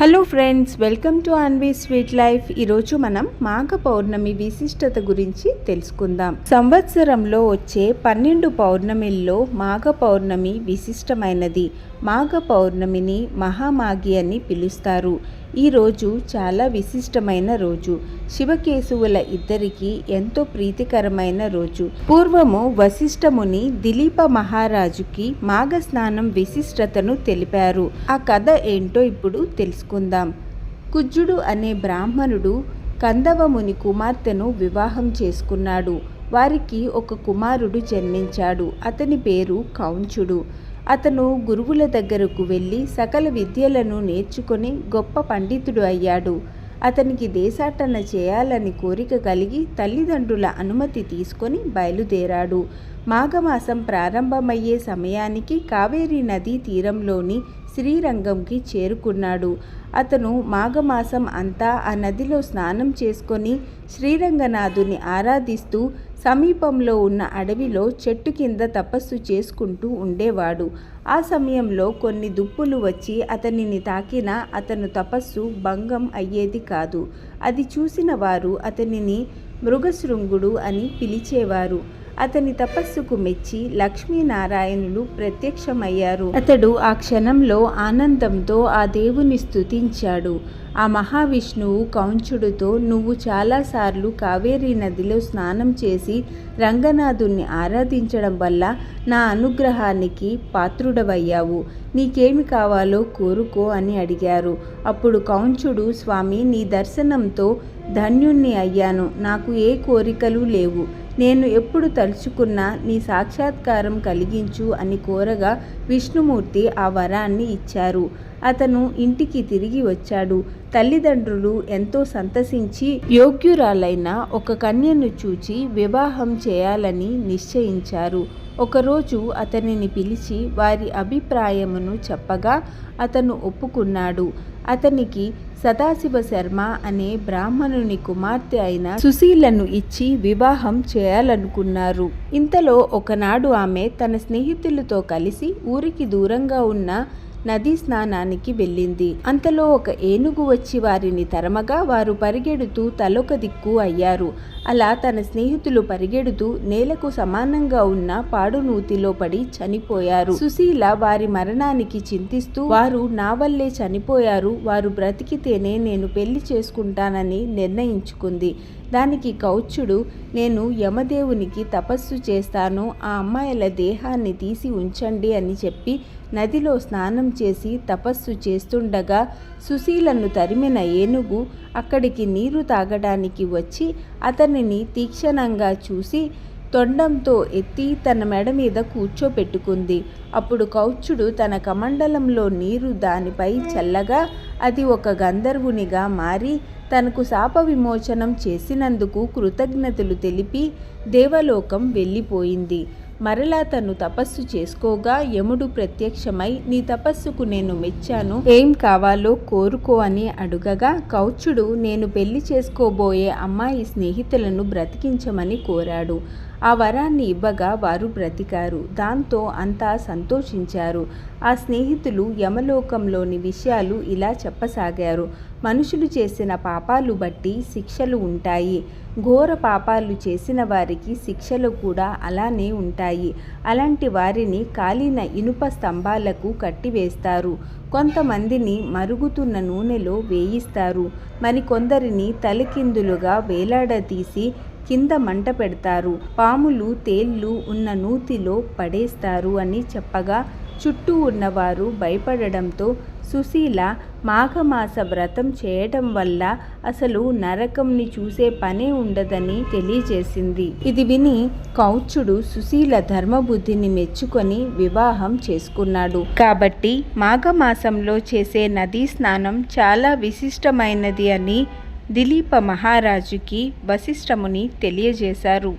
Hello friends welcome to Anvi sweet life ఈరోజు మనం మాఘ పౌర్ణమి విశిష్టత గురించి తెలుసుకుందాం. సంవత్సరంలో వచ్చే పన్నెండు పౌర్ణమిల్లో మాఘ పౌర్ణమి విశిష్టమైనది. మాఘ పౌర్ణమిని మహామాఘి అని పిలుస్తారు. ఈ రోజు చాలా విశిష్టమైన రోజు. శివకేశవుల ఇద్దరికి ఎంతో ప్రీతికరమైన రోజు. పూర్వము వశిష్ఠముని దిలీప మహారాజుకి మాఘ స్నానం విశిష్టతను తెలిపారు. ఆ కథ ఏంటో ఇప్పుడు తెలుసుకుందాం. కుజ్జుడు అనే బ్రాహ్మణుడు కందవముని కుమార్తెను వివాహం చేసుకున్నాడు. వారికి ఒక కుమారుడు జన్మించాడు. అతని పేరు కౌంచుడు. అతను గురువుల దగ్గరకు వెళ్ళి సకల విద్యలను నేర్చుకొని గొప్ప పండితుడు అయ్యాడు. అతనికి దేశాటన చేయాలని కోరిక కలిగి తల్లిదండ్రుల అనుమతి తీసుకొని బయలుదేరాడు. మాఘమాసం ప్రారంభమయ్యే సమయానికి కావేరీ నదీ తీరంలోని శ్రీరంగంకి చేరుకున్నాడు. అతను మాఘమాసం అంతా ఆ నదిలో స్నానం చేసుకొని శ్రీరంగనాథుని ఆరాధిస్తూ సమీపంలో ఉన్న అడవిలో చెట్టు కింద తపస్సు చేసుకుంటూ ఉండేవాడు. ఆ సమయంలో కొన్ని దుప్పులు వచ్చి అతనిని తాకినా అతను తపస్సు భంగం అయ్యేది కాదు. అది చూసిన వారు అతనిని మృగశృంగుడు అని పిలిచేవారు. అతని తపస్సుకు మెచ్చి లక్ష్మీనారాయణులు ప్రత్యక్షమయ్యారు. అతడు ఆ క్షణంలో ఆనందంతో ఆ దేవుని స్తుతించాడు. ఆ మహావిష్ణువు కౌంచుడితో నువ్వు చాలాసార్లు కావేరీ నదిలో స్నానం చేసి రంగనాథుణ్ణి ఆరాధించడం వల్ల నా అనుగ్రహానికి పాత్రుడవయ్యావు. నీకేమి కావాలో కోరుకో అని అడిగారు. అప్పుడు కౌంచుడు స్వామి నీ దర్శనంతో ధన్యుణ్ణి అయ్యాను. నాకు ఏ కోరికలు లేవు. నేను ఎప్పుడు తలుచుకున్నా నీ సాక్షాత్కారం కలిగించు అని కోరగా విష్ణుమూర్తి ఆ వరాన్ని ఇచ్చారు. అతను ఇంటికి తిరిగి వచ్చాడు. తల్లిదండ్రులు ఎంతో సంతసించి యోగ్యురాలైన ఒక కన్యను చూచి వివాహం చేయాలని నిశ్చయించారు. ఒకరోజు అతనిని పిలిచి వారి అభిప్రాయమును చెప్పగా అతను ఒప్పుకున్నాడు. అతనికి సదాశివ శర్మ అనే బ్రాహ్మణుని కుమార్తె అయిన సుశీలను ఇచ్చి వివాహం చేయాలనుకున్నారు. ఇంతలో ఒకనాడు ఆమె తన స్నేహితులతో కలిసి ఊరికి దూరంగా ఉన్న నదీ స్నానానికి వెళ్ళింది. అంతలో ఒక ఏనుగు వచ్చి వారిని తరమగా వారు పరిగెడుతూ తలొక దిక్కు అయ్యారు. అలా తన స్నేహితులు పరిగెడుతూ నేలకు సమానంగా ఉన్న పాడునూతిలో పడి చనిపోయారు. సుశీల వారి మరణానికి చింతిస్తూ వారు నా వల్లే చనిపోయారు. వారు బ్రతికితేనే నేను పెళ్ళి చేసుకుంటానని నిర్ణయించుకుంది. దానికి కౌచ్చుడు నేను యమదేవునికి తపస్సు చేస్తాను ఆ అమ్మాయిల దేహాన్ని తీసి ఉంచండి అని చెప్పి నదిలో స్నానం చేసి తపస్సు చేస్తుండగా సుశీలను తరిమిన ఏనుగు అక్కడికి నీరు తాగడానికి వచ్చి అతనిని తీక్షణంగా చూసి తొండంతో ఎత్తి తన మెడ మీద కూర్చోపెట్టుకుంది. అప్పుడు కౌచ్చుడు తన కమండలంలో నీరు దానిపై చల్లగా అది ఒక గంధర్వునిగా మారి తనకు శాప విమోచనం చేసినందుకు కృతజ్ఞతలు తెలిపి దేవలోకం వెళ్ళిపోయింది. మరలా తను తపస్సు చేసుకోగా యముడు ప్రత్యక్షమై నీ తపస్సుకు నేను మెచ్చాను. ఏం కావాలో కోరుకో అని అడుగగా కౌచుడు నేను పెళ్ళి చేసుకోబోయే అమ్మాయి స్నేహితులను బ్రతికించమని కోరాడు. ఆ వరాన్ని ఇవ్వగా వారు బ్రతికారు. దాంతో అంతా సంతోషించారు. ఆ స్నేహితులు యమలోకంలోని విషయాలు ఇలా చెప్పసాగారు. మనుషులు చేసిన పాపాలు బట్టి శిక్షలు ఉంటాయి. ఘోర పాపాలు చేసిన వారికి శిక్షలు కూడా అలానే ఉంటాయి. అలాంటి వారిని కాలిన ఇనుప స్తంభాలకు కట్టివేస్తారు. కొంతమందిని మరుగుతున్న నూనెలో వేయిస్తారు. మరికొందరిని తలకిందులుగా వేలాడదీసి కింద మంట పెడతారు. పాములు తేళ్ళు ఉన్న నూతిలో పడేస్తారు అని చెప్పగా చుట్టూ ఉన్నవారు భయపడడంతో సుశీల మాఘమాస వ్రతం చేయటం వల్ల అసలు నరకంని చూసే పనే ఉండదని తెలియజేసింది. ఇది విని కౌచుడు సుశీల ధర్మబుద్ధిని మెచ్చుకొని వివాహం చేసుకున్నాడు. కాబట్టి మాఘమాసంలో చేసే నదీ స్నానం చాలా విశిష్టమైనది అని దిలీప మహారాజుకి వశిష్ఠముని తెలియజేశారు.